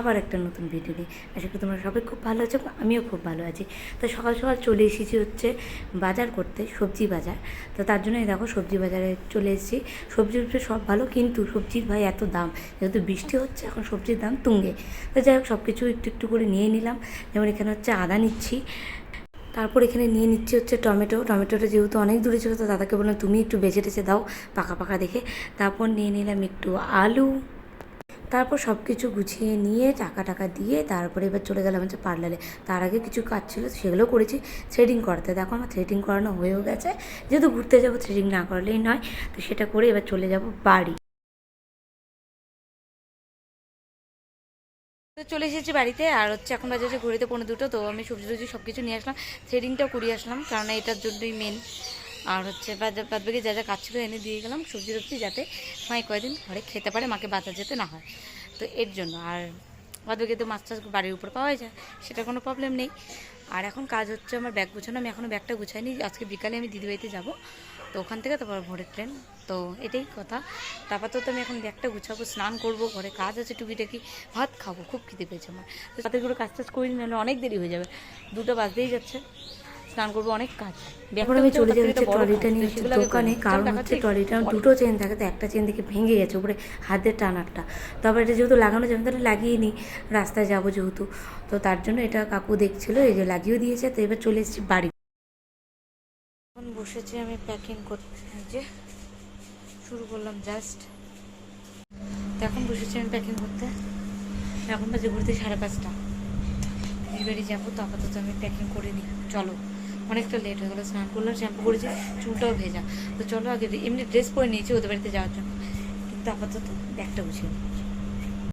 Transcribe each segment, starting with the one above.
আবার একটা নতুন ভিডিও নিয়ে। আশা করি তোমরা সবাই খুব ভালো আছো, আমিও খুব ভালো আছি। তো সকাল সকাল চলে এসেছি হচ্ছে বাজার করতে, সবজি বাজার। তো তার জন্যই দেখো সবজি বাজারে চলে এসেছি। সবজি সব ভালো, কিন্তু সবজির ভাই এত দাম। যেহেতু বৃষ্টি হচ্ছে, এখন সবজির দাম তুঙ্গে। তো যাই হোক সব কিছু একটু একটু করে নিয়ে নিলাম। যেমন এখানে হচ্ছে আদা নিচ্ছি। তারপর এখানে নিয়ে নিচ্ছি হচ্ছে টমেটো। টমেটোটা যেহেতু অনেক দূরে ছিল, তো দাদাকে বললাম, তুমি একটু বেছে টেছে দাও, পাকা পাকা দেখে। তারপর নিয়ে নিলাম একটু আলু। তারপর সব কিছু গুছিয়ে নিয়ে টাকা টাকা দিয়ে তারপরে এবার চলে গেলাম হচ্ছে পার্লারে। তার আগে কিছু কাজ ছিল, সেগুলো করেছি থ্রেডিং করাতে। দেখো আমার থ্রেডিং করানো হয়েও গেছে। যেহেতু ঘুরতে যাব থ্রেডিং না করালেই নয়, তো সেটা করে এবার চলে যাব বাড়ি। তো চলে এসেছি বাড়িতে, আর হচ্ছে এখন বাজে ঘড়িতে পনেরো দুটো, তো আমি সবজি টবজি সব কিছু নিয়ে আসলাম থ্রেডিংটাও করিয়ে আসলাম কারণ এটার জন্যই মেন আর হচ্ছে বাদ বাকি যা যা কাজ ছিল এনে দিয়ে গেলাম, সবজি টবজি যাতে মাই কয়দিন ঘরে খেতে পারে, মাকে বাজার যেতে না হয়। তো এর জন্য, আর বাদ বাকি তো মাছ টাছ বাড়ির উপর পাওয়া যায় সেটা কোনো প্রবলেম নেই। আর এখন কাজ হচ্ছে আমার ব্যাগ গুছানো, আমি এখনও ব্যাগটা গুছাইনি, আজকে বিকালে আমি দিদিবাড়িতে যাব, তো ওখান থেকে তারপর ভোরের ট্রেন তো এটাই কথা। তারপর তো আমি এখন ব্যাগটা গুছাবো, স্নান করব, ঘরে কাজ আছে, টুকিটাকি ভাত খাব, খুব খিদে পেয়েছে আমার। তো তাদের করে কাজ টাজ করি নাহলে অনেক দেরি হয়ে যাবে, দুটো বাজতেই যাচ্ছে। স্নান করব অনেক কাজ। এখন আমি চলে যাচ্ছি ট্রলিটা নিয়ে হচ্ছে দোকানে কারণ হচ্ছে ট্রলিটা দুটো চেন থাকে তো একটা চেন দেখে ভেঙে গেছে উপরে হাতের টানারটা তারপর এটা যেহেতু লাগানো যাবে তাহলে লাগিয়ে নিই। রাস্তায় যাব যেহেতু তো তার জন্য এটা কাকু দেখছিল এই যে লাগিয়েও দিয়েছে তো এবার চলে এসেছি বাড়ি। এখন বসেছি আমি প্যাকিং করতে যে শুরু করলাম জাস্ট এখন বসেছি আমি প্যাকিং করতে। এখন বাজে ঘুরতে সাড়ে পাঁচটা। দিদির যাব তো আপাতত আমি প্যাকিং করে নিই। চলো। অনেকটা লেট হয়ে গেলো, স্নান করলাম শ্যাম্পু করেছি, চুলটাও ভেজা। তো চলো আগে এমনি ড্রেস পরে নিয়েছি ওদের বাড়িতে যাওয়ার জন্য। কিন্তু আপাতত ব্যাগটা নিই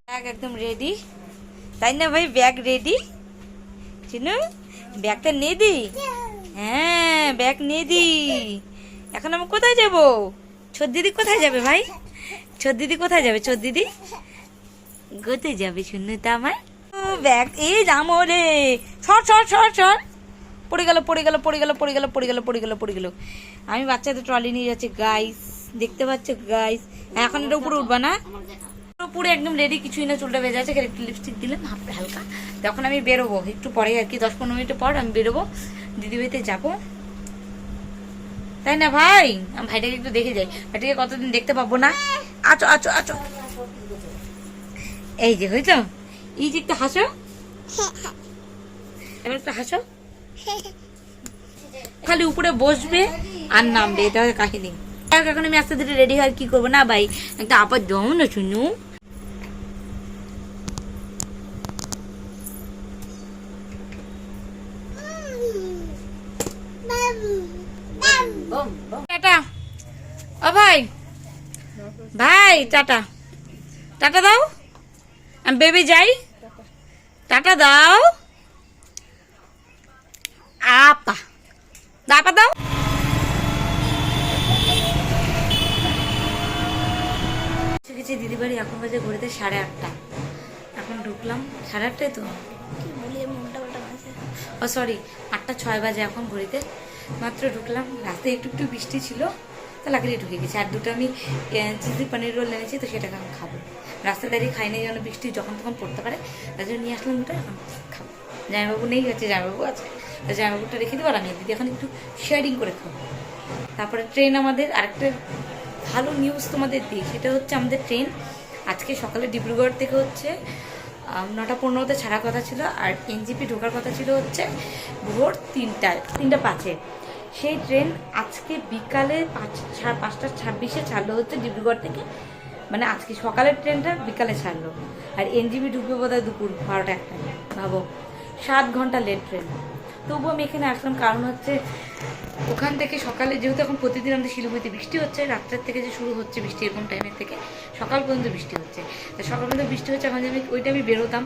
ব্যাগ একদম রেডি তাই না ভাই? ব্যাগ রেডি চিনু, ব্যাগটা নিয়ে দি? হ্যাঁ ব্যাগ নিয়ে দি। এখন আমি কোথায় যাব? ছোট দিদি কোথায় যাবে ভাই? ছোট দিদি কোথায় যাবে? ছোট দিদি? কোথায় যাবে শুনু তো আমার ব্যাগ এই যামো রে সর সর সর সর। পড়ে গেল পড়ে গেল পড়ে গেল পড়ে গেল পড়ে গেল পড়ে গেল পড়ে গেল। আমি বাচ্চাদের ট্রলি নিয়ে যাচ্ছি গাইস দেখতে পাচ্ছ গাইস এখন এটা উপরে উঠবা না? পুরো একদম রেডি কিছুই না, চুলটা ভেজে আছে একটু লিপস্টিক দিলাম হাফ- হালকা। তখন আমি বেরোবো, একটু পরে আর কি, দশ পনেরো মিনিট পর আমি বেরোবো। দিদিবাড়িতে যাব। তাই না ভাই? আমি ভাইটাকে একটু দেখে যাই। ভাইটাকে কতদিন দেখতে পাবো না? আচো আচো আচো এই যে হয়েছ এই যে একটু হাসো। এবার একটু হাসো। খালি উপরে বসবে আর নামবে, এটা কাহিনী। এখন আমি আস্তে ধীরে রেডি হয় কি করব? না ভাই, একটা আপার জমো না, শুনু। টাটা। ও ভাই ভাই, টাটা। টাটা দাও। আমি বেবি যাই। টাটা দাও। গেছি দিদি বাড়ি এখন বাজে ঘড়িতে সাড়ে আটটা। এখন ঢুকলাম। সাড়ে আটটায় তো? ও সরি আটটা ছয় বাজে এখন ঘড়িতে। মাত্র ঢুকলাম। রাতে একটু একটু বৃষ্টি ছিল তো লাগলে ঢুকে গেছি। আর দুটো আমি চিজি পানির রোল এনেছি তো সেটাকে আমি খাব। রাস্তায় দাঁড়িয়ে খাই নাই যেন বৃষ্টি যখন তখন পড়তে পারে তার জন্য নিয়ে আসলাম দুটো এখন খাব। জামাইবাবু নেই আছে জামাইবাবু আছে। তো জামাইবাবুটা রেখে দেবো আর আমি দিদি এখন একটু শেয়ারিং করে খাব। তারপরে ট্রেন আমাদের আরেকটা ভালো নিউজ তোমাদের দিই, সেটা হচ্ছে আমাদের ট্রেন আজকে সকালে ডিব্রুগড় থেকে হচ্ছে নটা পনেরোতে ছাড়ার কথা ছিল, আর এনজিপি ঢোকার কথা ছিল হচ্ছে ভোর তিনটায়, তিনটা পাঁচে। সেই ট্রেন আজকে বিকালে পাঁচ পাঁচটা ছাব্বিশে ছাড়লো হচ্ছে ডিব্রুগড় থেকে। মানে আজকে সকালের ট্রেনটা বিকালে ছাড়লো। আর এনজিপি ঢুকবে বোধহয় দুপুর বারোটা একটা ভাবো, সাত ঘণ্টা লেট ট্রেন তবুও আমি এখানে আসলাম, কারণ হচ্ছে ওখান থেকে সকালে, যেহেতু এখন প্রতিদিন আমাদের শিলিগুড়িতে বৃষ্টি হচ্ছে, রাত্রের থেকে যে শুরু হচ্ছে বৃষ্টি এরকম টাইমের থেকে, সকাল পর্যন্ত বৃষ্টি হচ্ছে। তো সকাল পর্যন্ত বৃষ্টি হচ্ছে, এখন আমি ওইটা আমি বেরোতাম,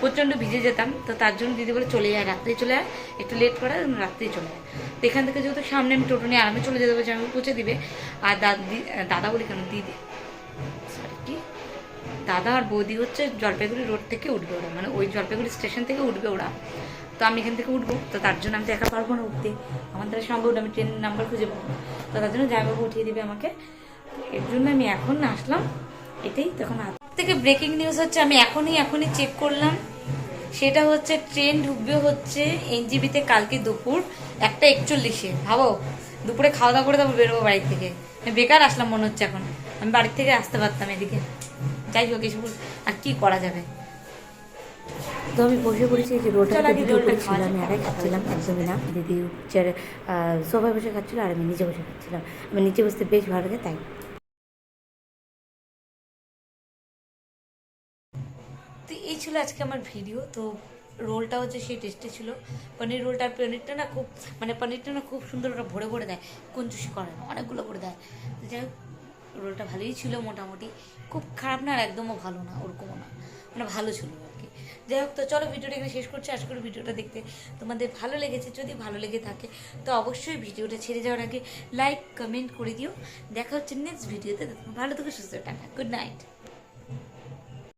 প্রচণ্ড ভিজে যেতাম, তো তার জন্য দিদি বলে চলে যায় রাত্রেই চলে যায় একটু লেট করা রাত্রেই চলে যায় তো এখান থেকে যেহেতু সামনে আমি টোটো নিয়ে আরামে চলে যেতে পারছি আমি পৌঁছে দিবে। আর দাদি দাদা বলি কেন? দিদি। সরি দাদা আর বৌদি হচ্ছে জলপাইগুড়ি রোড থেকে উঠবে ওরা মানে ওই জলপাইগুড়ি স্টেশন থেকে উঠবে ওরা। তো আমি এখান থেকে উঠবো। তো তার জন্য আমি তো একা পারব না উঠতে। আমার দ্বারা সম্ভব না, আমি ট্রেনের নাম্বার খুঁজে পাবো। তো তার জন্য জামাইবাবু উঠিয়ে দিবে আমাকে। এর জন্য আমি এখন আসলাম। এটাই তখন থেকে ব্রেকিং নিউজ হচ্ছে আমি এখনই এখনই চেক করলাম। সেটা হচ্ছে ট্রেন ঢুকবে হচ্ছে এনজিবিতে কালকে দুপুর একটা একচল্লিশে। ভাবো দুপুরে খাওয়া দাওয়া করে তারপর বেরোবো বাড়ি থেকে। বেকার আসলাম মনে হচ্ছে এখন। আমি বাড়ির থেকে আসতে পারতাম এদিকে। যাই হোক এসব আর কি করা যাবে? তো আমি বসে পড়েছি যে চল ভিডিও রোলটা করেছিল আমি একাই খাচ্ছিলাম একদমই না। দিদি চেয়ারে সোফায় বসে খাচ্ছিল আর আমি নিচে বসে খাচ্ছিলাম। আমি নিচে বসতে বেশ ভালো লাগে তাই। তো এই ছিল আজকে আমার ভিডিও তো রোলটা হচ্ছে সেই টেস্টে ছিল। পনির রোলটা আর পনিরটা না খুব মানে পনিরটা না খুব সুন্দর ওটা ভরে ভরে দেয় কঞ্জুসি করে না অনেকগুলো করে দেয়। যাই হোক রোলটা ভালোই ছিল মোটামুটি। খুব খারাপ না আর একদমও ভালো না, ওরকমও না। মানে ভালো ছিল আর কি। যাই হোক, তো চলো ভিডিওটা এখানে শেষ করছি। আশা করি ভিডিওটা দেখতে তোমাদের ভালো লেগেছে। যদি ভালো লেগে থাকে, তো অবশ্যই ভিডিওটা ছেড়ে যাওয়ার আগে লাইক কমেন্ট করে দিও। দেখা হচ্ছে নেক্সট ভিডিওতে ভালো থেকে, সুস্থ টাকা গুড নাইট